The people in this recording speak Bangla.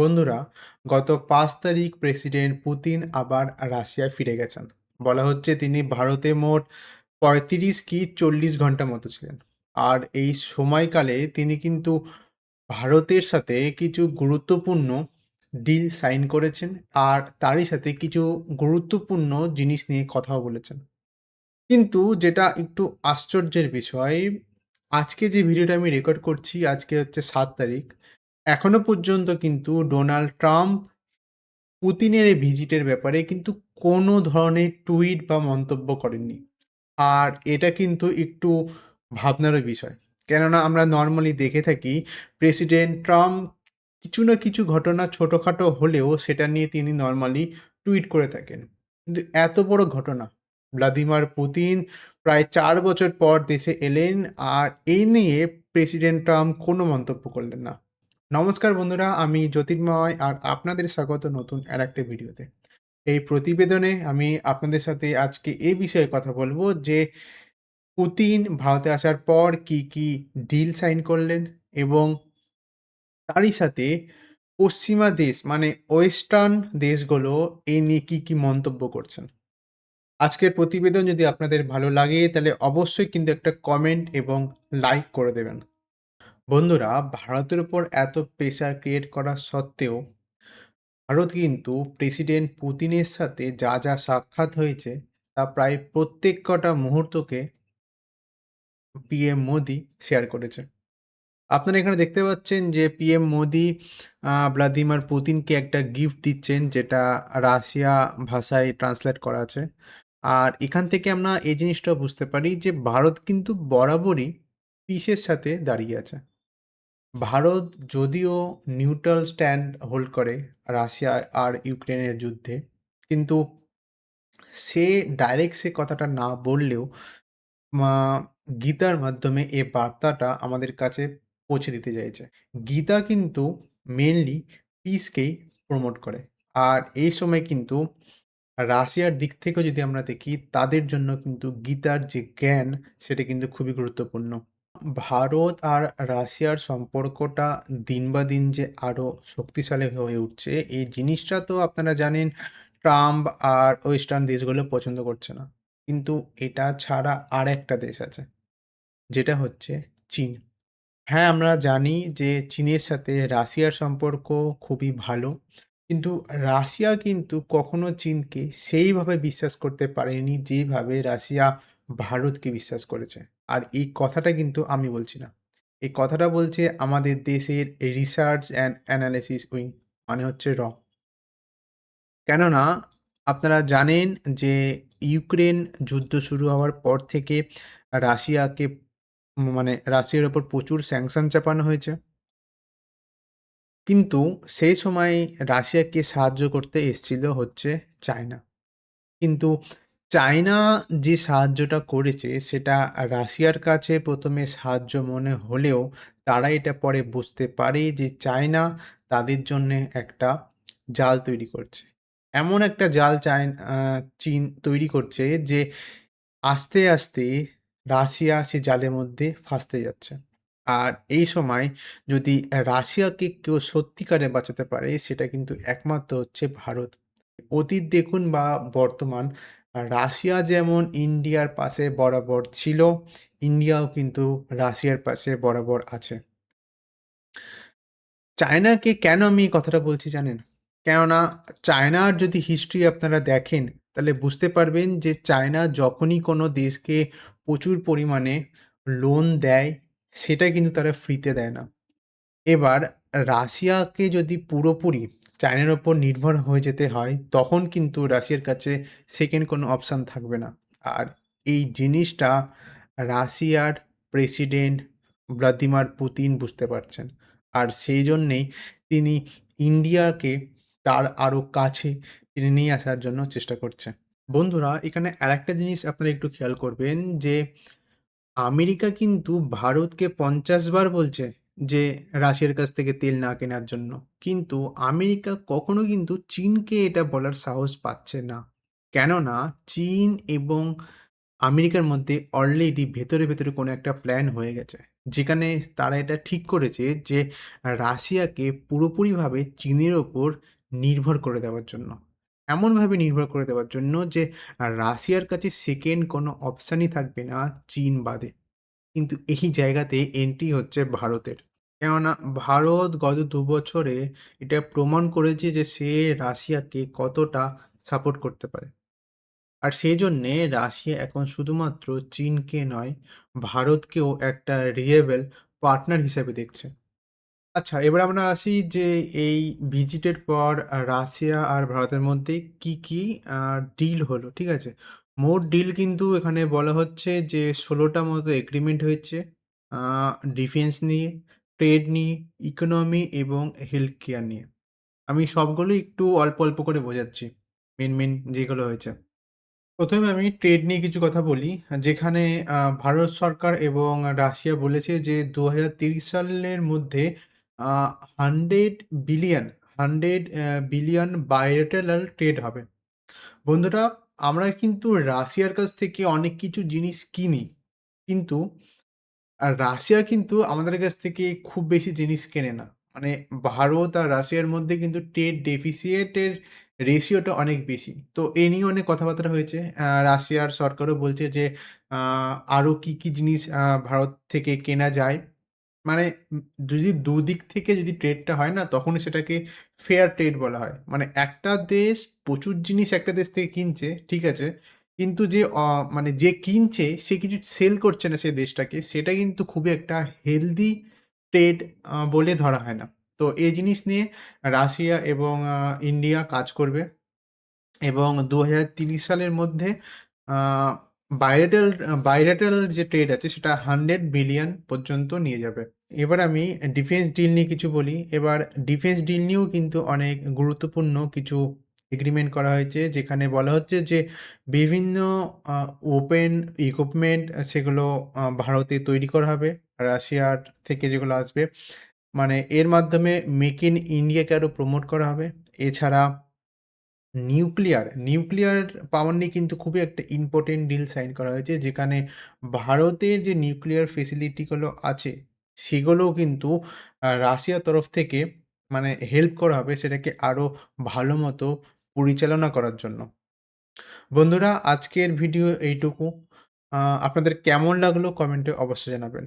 বন্ধুরা, গত পাঁচ তারিখ প্রেসিডেন্ট পুতিন আবার রাশিয়ায় ফিরে গেছেন। বলা হচ্ছে তিনি ভারতে মোট পঁয়ত্রিশ কি চল্লিশ ঘণ্টা মতো ছিলেন। আর এই সময়কালে তিনি কিন্তু ভারতের সাথে কিছু গুরুত্বপূর্ণ ডিল সাইন করেছেন আর তারই সাথে কিছু গুরুত্বপূর্ণ জিনিস নিয়ে কথাও বলেছেন। কিন্তু যেটা একটু আশ্চর্যের বিষয়, আজকে যে ভিডিওটা আমি রেকর্ড করছি, আজকে হচ্ছে সাত তারিখ এখনও পর্যন্ত কিন্তু ডোনাল্ড ট্রাম্প পুতিনের এই ভিজিটের ব্যাপারে কিন্তু কোনো ধরনের টুইট বা মন্তব্য করেননি। আর এটা কিন্তু একটু ভাবনারও বিষয়। কেননা আমরা নর্মালি দেখে থাকি, প্রেসিডেন্ট ট্রাম্প কিছু না কিছু ঘটনা ছোটোখাটো হলেও সেটা নিয়ে তিনি নর্মালি টুইট করে থাকেন। কিন্তু এত বড় ঘটনা, ভ্লাদিমির পুতিন প্রায় চার বছর পর দেশে এলেন আর এই নিয়ে প্রেসিডেন্ট ট্রাম্প কোনো মন্তব্য করলেন না। নমস্কার বন্ধুরা, আমি জ্যোতির্ময় আর আপনাদের স্বাগত নতুন আর একটা ভিডিওতে। এই প্রতিবেদনে আমি আপনাদের সাথে আজকে এই বিষয়ে কথা বলব যে, পুতিন ভারতে আসার পর কি কি ডিল সাইন করলেন এবং তারই সাথে পশ্চিমা দেশ মানে ওয়েস্টার্ন দেশগুলো এই নিয়ে কী কী মন্তব্য করছেন। আজকের প্রতিবেদন যদি আপনাদের ভালো লাগে তাহলে অবশ্যই কিন্তু একটা কমেন্ট এবং লাইক করে দেবেন। বন্ধুরা, ভারতের উপর এত প্রেশার ক্রিয়েট করা সত্ত্বেও, ভারত কিন্তু প্রেসিডেন্ট পুতিনের সাথে যা যা সাক্ষাৎ হয়েছে, তা প্রায় প্রত্যেক কটা মুহূর্তকে পিএম মোদি শেয়ার করেছে। আপনারা এখানে দেখতে পাচ্ছেন যে পিএম মোদি ভ্লাদিমির পুতিনকে একটা গিফট দিচ্ছেন, যেটা রাশিয়া ভাষায় ট্রান্সলেট করা আছে। আর এখান থেকে আমরা এই জিনিসটা বুঝতে পারি যে ভারত কিন্তু বরাবরই পিসের সাথে দাঁড়িয়ে আছে। ভারত যদিও নিউট্রাল স্ট্যান্ড হোল্ড করে রাশিয়া আর ইউক্রেনের যুদ্ধে, কিন্তু সে ডাইরেক্ট সে কথাটা না বললেও গীতার মাধ্যমে এ বার্তাটা আমাদের কাছে পৌঁছে দিতে চাইছে। গীতা কিন্তু মেনলি পিসকেই প্রমোট করে। আর এই সময় কিন্তু রাশিয়ার দিক থেকেও যদি আমরা দেখি, তাদের জন্য কিন্তু গীতার যে জ্ঞান, সেটা কিন্তু খুবই গুরুত্বপূর্ণ। ভারত আর রাশিয়ার সম্পর্কটা দিন বা দিন যে আরও শক্তিশালী হয়ে উঠছে, এই জিনিসটা তো আপনারা জানেন ট্রাম্প আর ওয়েস্টার্ন দেশগুলো পছন্দ করছে না। কিন্তু এটা ছাড়া আর একটা দেশ আছে, যেটা হচ্ছে চীন। হ্যাঁ আমরা জানি যে চীনের সাথে রাশিয়ার সম্পর্ক খুবই ভালো, কিন্তু রাশিয়া কিন্তু কখনো চীনকে সেইভাবে বিশ্বাস করতে পারেনি যেভাবে রাশিয়া ভারতকে বিশ্বাস করেছে। আর এই কথাটা কিন্তু আমি বলছি না। এই কথাটা বলছে আমাদের দেশের রিসার্চ অ্যান্ড অ্যানালিসিস উইং মানে হচ্ছে র। কেননা আপনারা জানেন যে ইউক্রেন যুদ্ধ শুরু হওয়ার পর থেকে রাশিয়াকে মানে রাশিয়ার ওপর প্রচুর স্যাংশন চাপানো হয়েছে। কিন্তু সেই সময় রাশিয়াকে সাহায্য করতে এসছিল হচ্ছে চায়না। কিন্তু চায়না যে সাহায্যটা করেছে, সেটা রাশিয়ার কাছে প্রথমে সাহায্য মনে হলেও তারা এটা পরে বুঝতে পারে যে চায়না তাদের জন্যে একটা জাল তৈরি করছে। এমন একটা জাল চায় চীন তৈরি করছে যে আস্তে আস্তে রাশিয়া সে জালের মধ্যে ফাঁসতে যাচ্ছে। আর এই সময় যদি রাশিয়াকে কেউ সত্যিকারে বাঁচাতে পারে, সেটা কিন্তু একমাত্র হচ্ছে ভারত। অতীত দেখুন বা বর্তমান রাশিয়া যেমন ইন্ডিয়ার পাশে বরাবর ছিল, ইন্ডিয়াও কিন্তু রাশিয়ার পাশে বরাবর আছে। চায়নাকে কেন আমি কথাটা বলছি জানেন? কেননা চায়নার যদি হিস্ট্রি আপনারা দেখেন, তাহলে বুঝতে পারবেন যে চায়না যখনই কোনো দেশকে প্রচুর পরিমাণে লোন দেয়, সেটা কিন্তু তারা ফ্রিতে দেয় না। এবার রাশিয়াকে যদি পুরোপুরি চায়নার ওপর নির্ভর হয়ে যেতে হয়, তখন কিন্তু রাশিয়ার কাছে সেকেন্ড কোনো অপশান থাকবে না। আর এই জিনিসটা রাশিয়ার প্রেসিডেন্ট ভ্লাদিমির পুতিন বুঝতে পারছেন। আর সেই জন্যেই তিনি ইন্ডিয়াকে তার আরও কাছে টেনে নিয়ে আসার জন্য চেষ্টা করছে বন্ধুরা, এখানে আরেকটা জিনিস আপনারা একটু খেয়াল করবেন যে, আমেরিকা কিন্তু ভারতকে পঞ্চাশ বার বলছে যে রাশিয়ার কাছ থেকে তেল না কেনার জন্য কিন্তু আমেরিকা কখনো কিন্তু চীনকে এটা বলার সাহস পাচ্ছে না কেননা চীন এবং আমেরিকার মধ্যে অলরেডি ভেতরে ভেতরে কোনো একটা প্ল্যান হয়ে গেছে যেখানে তারা এটা ঠিক করেছে যে রাশিয়াকে পুরোপুরিভাবে চীনের ওপর নির্ভর করে দেওয়ার জন্য। এমনভাবে নির্ভর করে দেওয়ার জন্য যে রাশিয়ার কাছে সেকেন্ড কোনো অপশানই থাকবে না চীন বাদে। কিন্তু এই জায়গাতে এন্ট্রি হচ্ছে ভারতের। কেননা ভারত গত ২ বছরে এটা প্রমাণ করেছে যে সে রাশিয়াকে কতটা সাপোর্ট করতে পারে। আর সেই জন্যে রাশিয়া এখন শুধুমাত্র চীনকে নয়, ভারতকেও একটা রিয়েবল পার্টনার হিসেবে দেখছে। আচ্ছা, এবার আমরা আসি যে এই ভিজিটের পর রাশিয়া আর ভারতের মধ্যে কি, কি ডিল হলো, ঠিক আছে? মোট ডিল কিন্তু এখানে বলা হচ্ছে যে ১৬ টা মতো এগ্রিমেন্ট হয়েছে। ডিফেন্স নিয়ে, ট্রেড নিয়ে, ইকোনমি এবং হেলথ কেয়ার নিয়ে। আমি সবগুলোই একটু অল্প, অল্প করে বোঝাচ্ছি। মেন মেন যেগুলো হয়েছে। প্রথমে আমি ট্রেড নিয়ে কিছু কথা বলি। যেখানে ভারত সরকার এবং রাশিয়া বলেছে যে ২০৩০ সালের মধ্যে 100 billion 100 uh billion bilateral trade হবে। বন্ধুরা, আমরা কিন্তু রাশিয়ার কাছ থেকে অনেক কিছু জিনিস কিনি। কিন্তু আর রাশিয়া কিন্তু আমাদের কাছ থেকে খুব বেশি জিনিস কেনে না। মানে ভারত আর রাশিয়ার মধ্যে কিন্তু ট্রেড ডেফিসিয়েটের রেশিওটা অনেক বেশি। তো এ নিয়ে অনেক কথাবার্তা হয়েছে। রাশিয়ার সরকারও বলছে যে আরও আরও কি, কি জিনিস ভারত থেকে কেনা যায়। মানে যদি দুদিক থেকে যদি ট্রেডটা হয় না তখন সেটাকে ফেয়ার ট্রেড বলা হয়। মানে একটা দেশ প্রচুর জিনিস একটা দেশ থেকে কিনছে, ঠিক আছে? কিন্তু যে মানে যে কিনছে সে কিছু সেল করছে না সেই দেশটাকে, সেটা কিন্তু খুবই একটা হেলদি ট্রেড বলে ধরা হয় না। তো এই জিনিস নিয়ে রাশিয়া এবং ইন্ডিয়া কাজ করবে এবং ২০৩০ সালের মধ্যে আ বায়লেটারাল যে ট্রেড আছে সেটা 100 বিলিয়ন পর্যন্ত নিয়ে যাবে। এবার আমি ডিফেন্স ডিল নিয়ে কিছু বলি। এবার ডিফেন্স ডিল নিয়েও কিন্তু অনেক গুরুত্বপূর্ণ কিছু এগ্রিমেন্ট করা হয়েছে। যেখানে বলা হচ্ছে যে বিভিন্ন ওপেন ইকুইপমেন্ট সেগুলো ভারতে তৈরি করা হবে। রাশিয়ার থেকে যেগুলো আসবে। মানে এর মাধ্যমে মেক ইন ইন্ডিয়াকে আরও প্রমোট করা হবে। এছাড়া নিউক্লিয়ার, নিউক্লিয়ার পাওয়ার নিয়ে কিন্তু খুবই একটা ইম্পর্টেন্ট ডিল সাইন করা হয়েছে। যেখানে ভারতের যে নিউক্লিয়ার ফেসিলিটিগুলো আছে, সেগুলোও কিন্তু রাশিয়ার তরফ থেকে মানে হেল্প করা হবে সেটাকে আরও ভালো মতো পরিচালনা করার জন্য। বন্ধুরা আজকের ভিডিও এইটুকু। আপনাদের কেমন লাগল কমেন্টে অবশ্যই জানাবেন।